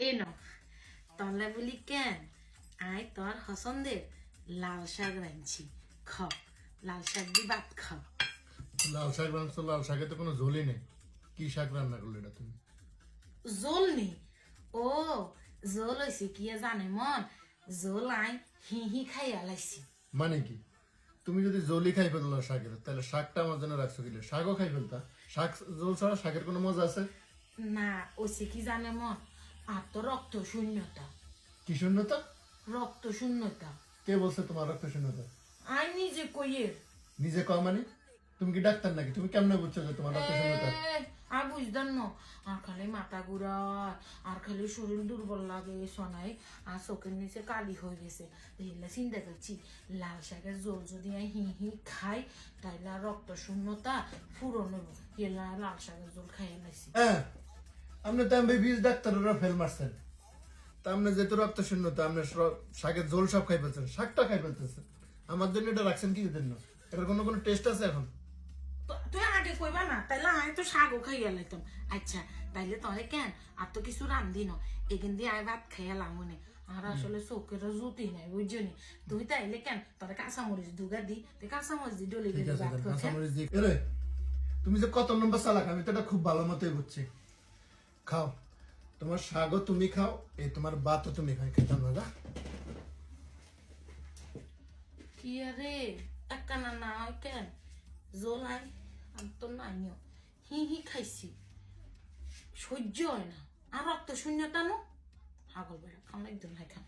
এ ন তলে বলি কেন? আই তোর হসন্দের লাল শাক রাঁধছি খ। লাল শাক দি ভাত খাও লাল শাক রান্নছো লাল শাকে তো কোনো ঝোলই নেই। কি শাক রান্না করলে এটা তুমি? জোল নেই। ও জোল হয়েছে কি জানে মন? জোল আই হি হি খাই আলাইছি মানে কি? তুমি যদি জলই খাই ফেলল শাকের তাহলে শাকটা আমার জন্য রাখছো কিলে শাকও খাই ফেলতা? শাক জল ছাড়া শাকের কোনো মজা আছে? না ওসে কি জানে মন? আর তো রক্ত শূন্যতা কি শূন্যতা? রক্ত শূন্যতা কে বলছে তোমার রক্ত শূন্যতা আই নিজে কইয়ের। নিজে মানে? তুমি কি ডাক্তার নাকি? তুমি কেমনে বুঝছ যে তোমার রক্ত শূন্যতা আর বুঝতেন না আর খালি মাথা ঘুরায় আর খালি শরীর দুর্বল লাগে শোনাই আর চোখের নিচে কালি হয়ে গেছে। এগুলা চিন্তা করছি লাল শাকের জল যদি হি হি খাই তাইলে আর রক্ত শূন্যতা ফুরন হইব লাল শাকের জল খাইয়ে লাইছি হ্যাঁ আপনি তো আমি বীজ ডাক্তাররা ফেল মারছেন তা আপনি যেহেতু রক্ত শূন্যতা আপনি শাকের জল সব খাই ফেলছেন শাকটা খাই ফেলতেছেন আমার জন্য এটা রাখছেন কি জন্য? এটার কোনো কোনো টেস্ট আছে এখন? তুই আগে কইবা না তাইলে আমি তো শাকও খাইয়া লাইতাম। আচ্ছা তাইলে তোরে কেন? আর তো কিছু রান্ধি ন। এখান দিয়ে আমি ভাত খাইয়া আর আসলে চোখের জুতি নাই বুঝছনি তুই তাইলে কেন? তোরে কাঁচামরিচ দুগা দি। তুই কাঁচামরিচ দি ডলে তুমি যে কত নম্বর চালাক আমি তো এটা খুব ভালো মতোই বুঝছি। খাও। তোমার শাক তুমি খাও, এই তোমার ভাতও তুমি খাই খেতাম না কি আরে? একখানা না কেন? জোলাই আমি তো নাইও হি হি খাইছি। সহ্য হয় না। আর রক্ত শূন্যতা নো? হাগল বেড়া খাও একদম নাই খাম।